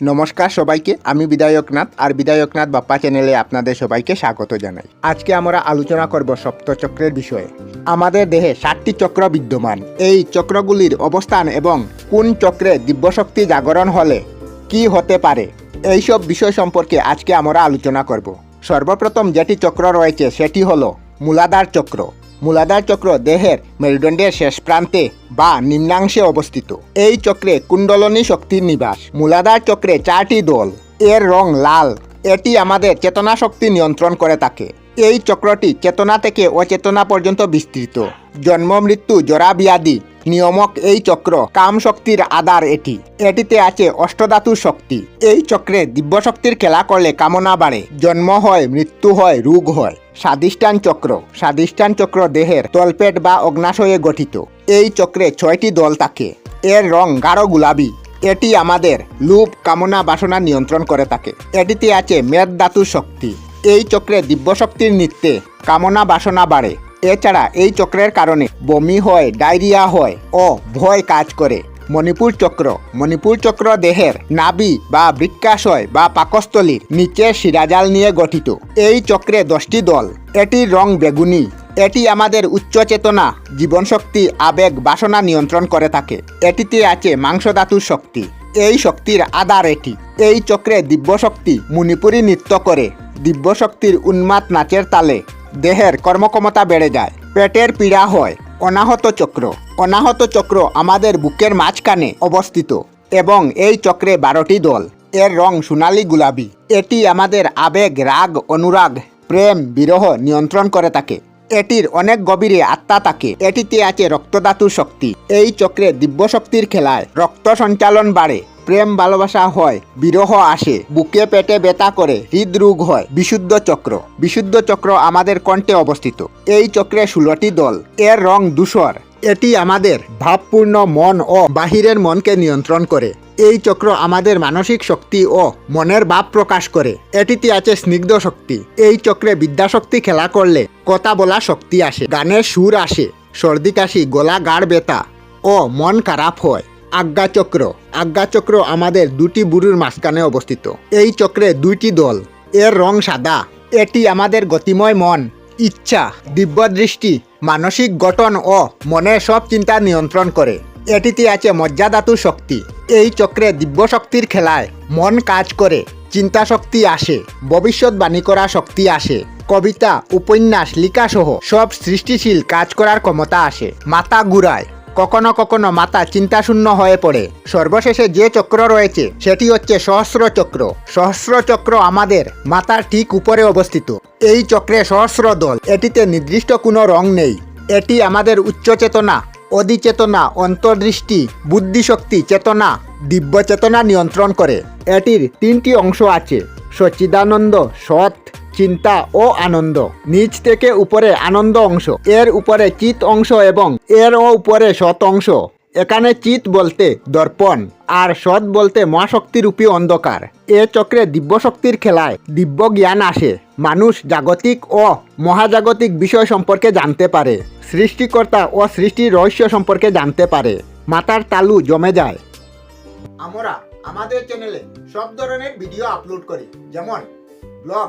নমস্কার সবাইকে, আমি বিধায়কনাথ আর বিধায়কনাথ বাপ্পা চ্যানেলে আপনাদের সবাইকে স্বাগত জানাই। আজকে আমরা আলোচনা করব সপ্তচক্রের বিষয়ে। আমাদের দেহে ষাটটি চক্র বিদ্যমান। এই চক্রগুলির অবস্থান এবং কোন চক্রে দিব্যশক্তি জাগরণ হলে কি হতে পারে, এইসব বিষয় সম্পর্কে আজকে আমরা আলোচনা করব। সর্বপ্রথম যেটি চক্র রয়েছে, সেটি হলো মূলাধার চক্র। মূলাধার চক্র দেহের মেরুদণ্ডের শেষ প্রান্তে বা নিম্নাংশে অবস্থিত। এই চক্রে কুণ্ডলনী শক্তির নিবাস। মূলাধার চক্রে চারটি দল। এর রং লাল। এটি আমাদের চেতনা শক্তি নিয়ন্ত্রণ করে থাকে। এই চক্রটি চেতনা থেকে অচেতনা পর্যন্ত বিস্তৃত। জন্ম, মৃত্যু, জরা, ব্যাধি নিয়মক এই চক্র কাম শক্তির আধার এটি। এটিতে আছে অষ্টধাতু শক্তি। এই চক্রে দিব্যশক্তির খেলা করলে কামনা বাড়ে। জন্ম হয়, মৃত্যু হয়, রোগ হয়। স্বাদিষ্ঠান চক্র। স্বাদিষ্ঠান চক্র দেহের তলপেট বা অগ্নাশয়ে গঠিত। এই চক্রে ছয়টি দল থাকে। এর রং গাঢ় গোলাপি। এটি আমাদের লুপ, কামনা, বাসনা নিয়ন্ত্রণ করে থাকে। এটিতে আছে মেদ ধাতু শক্তি। এই চক্রে দিব্যশক্তির নৃত্যে কামনা, বাসনা বাড়ে। এছাড়া এই চক্রের কারণে বমি হয়, ডায়রিয়া হয় ও ভয় কাজ করে। মণিপুর চক্র মণিপুর চক্র দেহের নাবি বা বৃক্কাশয় বা পাকস্থলীর নিচে শিরাজাল নিয়ে গঠিত। এই চক্রে দশটি দল এটির রং বেগুনি, এটি আমাদের উচ্চ চেতনা, জীবনশক্তি, আবেগ, বাসনা নিয়ন্ত্রণ করে থাকে। এটিতে আছে মাংস ধাতুর শক্তি। এই শক্তির আধার এটি। এই চক্রে দিব্যশক্তি মণিপুরী নৃত্য করে। দিব্যশক্তির উন্মাদ নাচের তালে দেহের কর্মক্ষমতা বেড়ে যায়। পেটের পীড়া হয়। অনাহত চক্র। অনাহত চক্র আমাদের বুকের মাঝখানে অবস্থিত এবং এই চক্রে বারোটি দল। এর রং সোনালি গুলাবি এটি আমাদের আবেগ, রাগ, অনুরাগ, প্রেম, বিরহ নিয়ন্ত্রণ করে থাকে। এটির অনেক গভীরে আত্মা থাকে। এটিতে আছে রক্তধাতুর শক্তি। এই চক্রে দিব্য শক্তির খেলায় রক্ত সঞ্চালন বাড়ে। প্রেম ভালোবাসা হয়, বিরহ আসে, বুকে পেটে ব্যথা করে, হৃদরোগ হয়, বিশুদ্ধ চক্র। বিশুদ্ধ চক্র আমাদের কণ্ঠে অবস্থিত। এই চক্রে ষোলোটি দল। এর রং ধূসর। এটি আমাদের ভাবপূর্ণ মন ও বাহিরের মনকে নিয়ন্ত্রণ করে। এই চক্র আমাদের মানসিক শক্তি ও মনের ভাব প্রকাশ করে। এটিতে আছে স্নিগ্ধ শক্তি। এই চক্রে বিদ্যাশক্তি খেলা করলে কথা বলা শক্তি আসে, গানের সুর আসে, সর্দি কাশি, গলা গাঢ় ব্যথা ও মন খারাপ হয়। আজ্ঞাচক্র আজ্ঞাচক্র আমাদের দুটি বুড়ির মাঝখানে অবস্থিত। এই চক্রে দুইটি দল। এর রং সাদা। এটি আমাদের গতিময় মন, ইচ্ছা, দিব্যদৃষ্টি, মানসিক গঠন ও মনের সব চিন্তা নিয়ন্ত্রণ করে। এটিতে আছে মজ্জাধাতু শক্তি। এই চক্রে দিব্য শক্তির খেলায় মন কাজ করে চিন্তা শক্তি আসে, ভবিষ্যৎবাণী করা শক্তি আসে, কবিতা, উপন্যাস লিখা সহ সব সৃষ্টিশীল কাজ করার ক্ষমতা আসে। মাথা ঘুরায়। কখনো কখনো মাথা চিন্তাশূন্য হয়ে পড়ে। সর্বশেষে যে চক্র রয়েছে, সেটি হচ্ছে সহস্র চক্র। সহস্র চক্র আমাদের মাথার ঠিক উপরে অবস্থিত। এই চক্রে সহস্র দল, এটিতে নির্দিষ্ট কোনো রং নেই। এটি আমাদের উচ্চ চেতনা, অধিচেতনা, অন্তর্দৃষ্টি, বুদ্ধিশক্তি চেতনা দিব্য চেতনা নিয়ন্ত্রণ করে। এটির তিনটি অংশ আছে। সচ্চিদানন্দ, সৎ চিন্তা ও আনন্দ। নিচ থেকে উপরে আনন্দ অংশ। এর উপরে চিত অংশ এবং এর ও উপরে সৎ অংশ। এখানে চিত বলতে দর্পণ আর সৎ বলতে মহাশক্তিরূপী অন্ধকার। এ চক্রে দিব্যশক্তির খেলায় দিব্য জ্ঞান আসে। মানুষ জাগতিক ও মহাজাগতিক বিষয় সম্পর্কে জানতে পারে। সৃষ্টিকর্তা ও সৃষ্টির রহস্য সম্পর্কে জানতে পারে। মাথার তালু জমে যায়। আমরা আমাদের চ্যানেলে সব ধরনের ভিডিও আপলোড করি। যেমন ব্লগ